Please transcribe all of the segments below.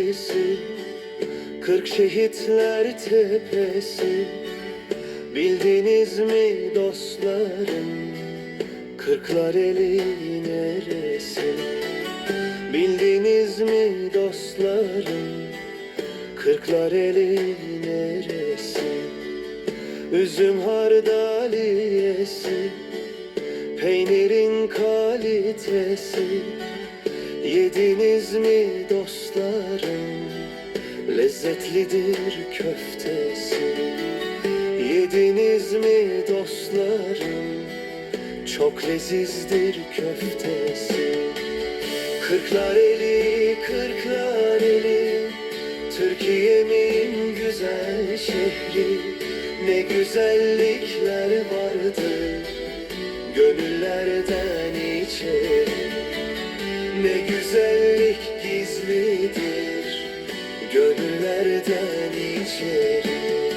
derisi Kırk şehitler tepesi. Bildiniz mi dostlarım Kırklar eli neresi? Bildiniz mi dostlarım Kırklar eli neresi? Üzüm hardaliyesi Peynirin kalitesi Yediniz mi dostlarım? Lezzetlidir köftesi. Yediniz mi dostlarım? Çok lezizdir köftesi. Kırklar eli, kırklar eli. Türkiye'min güzel şehri. Ne güzellikler vardır güzellik gizlidir. Gönüllerden içeri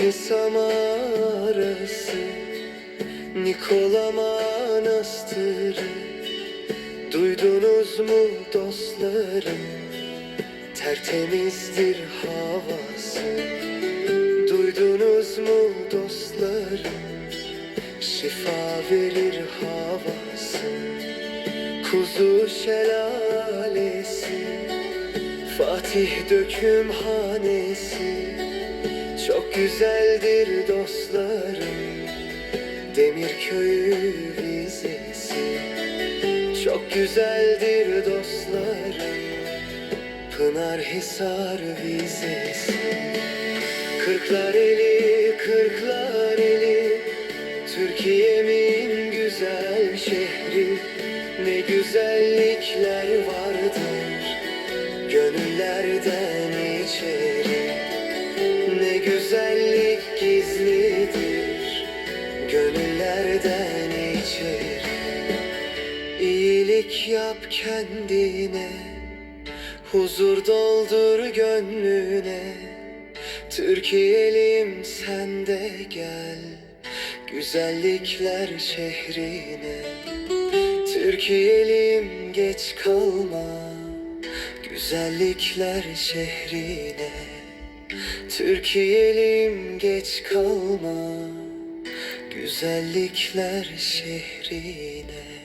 Dupni Samarası Nikola Manastırı. Duydunuz mu dostlarım? Tertemizdir havası. Duydunuz mu dostlarım? Şifa verir havası. Kuzu şelalesi. Fatih döküm hanesi çok güzeldir dostlarım. Demirköy vizesi. Çok güzeldir dostlarım. Pınarhisar vizesi. Kırklar eli, kırklar eli. Türkiye'min güzel şehri. Ne güzellikler vardır Gönüllerden içeri Gönüllerden içeri İyilik yap kendine Huzur doldur gönlüne. Türkiye'lim sen de gel Güzellikler şehrine. Türkiye'lim geç kalma Güzellikler şehrine. Türkiye'lim geç kalma Güzellikler şehrine